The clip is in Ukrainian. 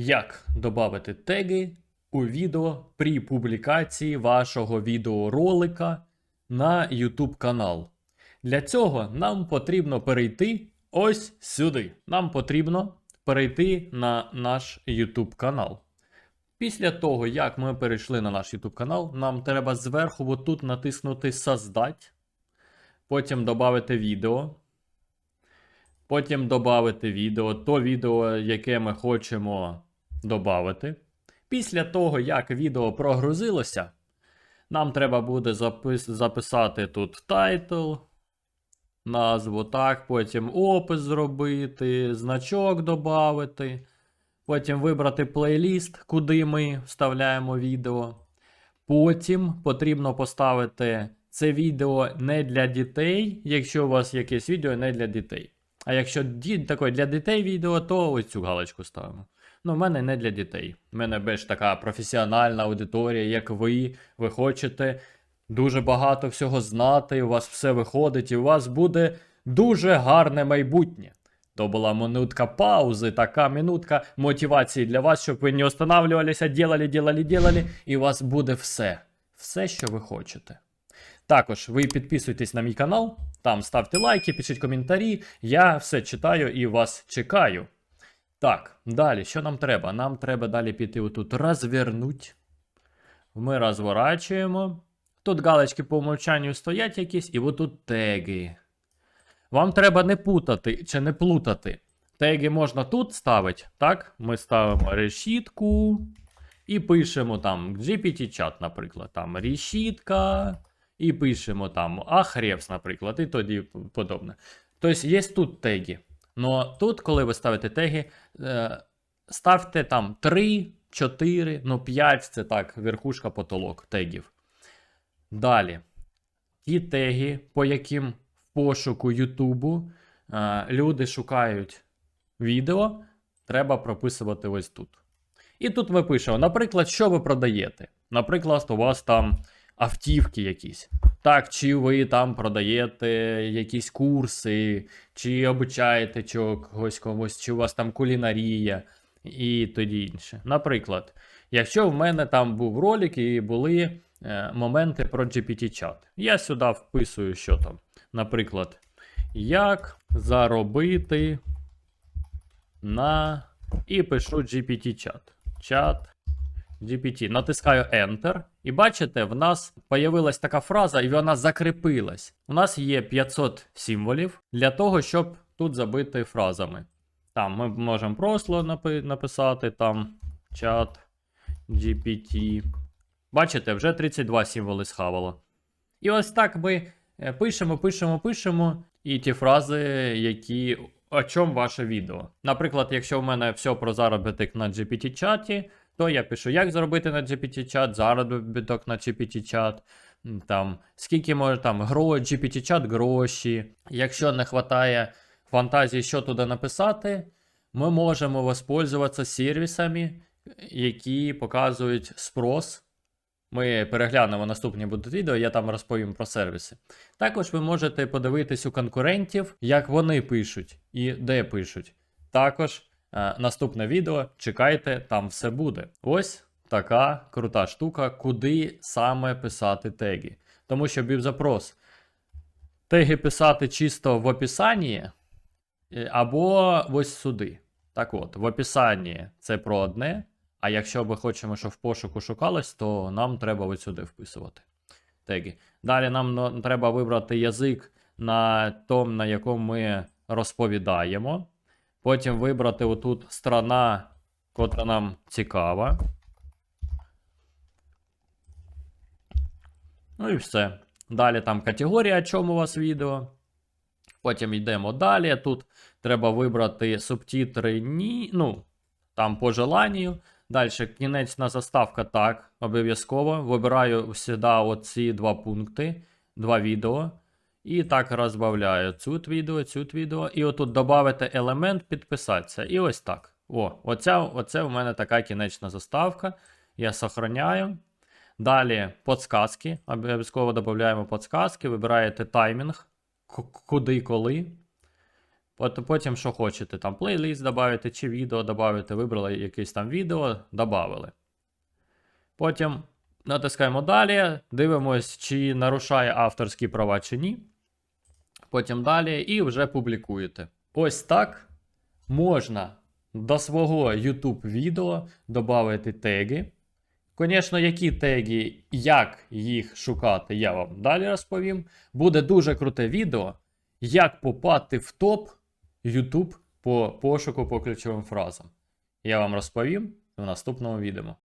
Як додати теги у відео при публікації вашого відеоролика на YouTube канал? Для цього нам потрібно перейти ось сюди. Нам потрібно перейти на наш YouTube канал. Після того, як ми перейшли на наш YouTube канал, нам треба зверху отут натиснути Создать, потім додати відео. Потім додати відео, то відео, яке ми хочемо додати. Після того, як відео прогрузилося, нам треба буде запис- записати тут тайтл, назву, так, потім опис зробити, значок додати, потім вибрати плейліст, куди ми вставляємо відео. Потім потрібно поставити це відео не для дітей, якщо у вас якесь відео не для дітей. А якщо для дітей відео, то ось цю галочку ставимо. Ну, в мене не для дітей. У мене більш така професіональна аудиторія, як ви. Ви хочете дуже багато всього знати, у вас все виходить, і у вас буде дуже гарне майбутнє. То була минутка паузи, така минутка мотивації для вас, щоб ви не останавливалися, ділали, ділали, ділали, і у вас буде все. Все, що ви хочете. Також ви підписуйтесь на мій канал, там ставте лайки, пишіть коментарі. Я все читаю і вас чекаю. Так, далі, що нам треба? Нам треба далі піти отут розвернуть. Ми розворачуємо. Тут галочки по умовчанню стоять якісь, і отут теги. Вам треба не путати чи не плутати. Теги можна тут ставити, так? Ми ставимо решітку і пишемо там GPT-чат, наприклад. Там решітка. І пишемо там Ahrefs, наприклад, і тоді подобне. Тобто є тут теги. Но тут, коли ви ставите теги, е, ставте там 3, 4, ну 5 це так, верхушка потолок тегів. Далі. Ті теги, по яким в пошуку Ютубу е, люди шукають відео, треба прописувати ось тут. І тут ми пишемо, наприклад, що ви продаєте. Наприклад, у вас там автівки якісь. Так, чи ви там продаєте якісь курси, чи обучаєте чогось комусь, чи у вас там кулінарія і тоді інше. Наприклад, якщо в мене там був ролик і були е, моменти про GPT-чат, я сюди вписую, що там. Наприклад, як заробити на. І пишу GPT-чат. Чат GPT. Натискаю Enter. І бачите, в нас появилась така фраза, і вона закріпилась. У нас є 500 символів для того, щоб тут забити фразами. Там ми можемо просто написати там чат GPT. Бачите, вже 32 символи схавало. І ось так ми е, пишемо, пишемо, пишемо. І ті фрази, які. О чому ваше відео? Наприклад, якщо в мене все про заробіток на GPT-чаті, то я пишу, як заробити на GPT-чат, заробіток на GPT-чат, там, скільки може там гро, GPT-чат гроші. Якщо не вистачає фантазії, що туди написати, ми можемо воспользуватися сервісами, які показують спрос. Ми переглянемо наступні будуть відео, я там розповім про сервіси. Також ви можете подивитись у конкурентів, як вони пишуть і де пишуть. Також наступне відео чекайте, там все буде. Ось така крута штука, куди саме писати теги. Тому що був запрос. Теги писати чисто в описанні е, або ось сюди. Так от, в описанні це про одне. А якщо ми хочемо, щоб в пошуку шукалось, то нам треба ось сюди вписувати теги. Далі нам треба вибрати язик на тому, на якому ми розповідаємо. Потім вибрати отут страна, котра нам цікава. Ну і все. Далі там категорія, чому у вас відео. Потім йдемо далі. Тут треба вибрати субтитри ні. Ну, там по желанню. Далі кінечна заставка так, обов'язково. Вибираю завжди оці два пункти, два відео. І так розбавляю тут відео, тут відео. І отут додати елемент, підписатися. І ось так. О, оця, оце у мене така кінечна заставка. Я сохраняю. Далі подсказки. Обов'язково додаємо подсказки. Вибираєте таймінг, куди коли. Пот- Потім, що хочете, там плейлист додати чи відео додати, вибрали якесь там відео, додали. Потім натискаємо далі, дивимось, чи нарушає авторські права чи ні. Потім далі і вже публікуєте. Ось так можна до свого YouTube відео додати теги. Звісно, які теги, як їх шукати, я вам далі розповім. Буде дуже круте відео, як попасти в топ YouTube по пошуку по ключовим фразам. Я вам розповім в наступному відео.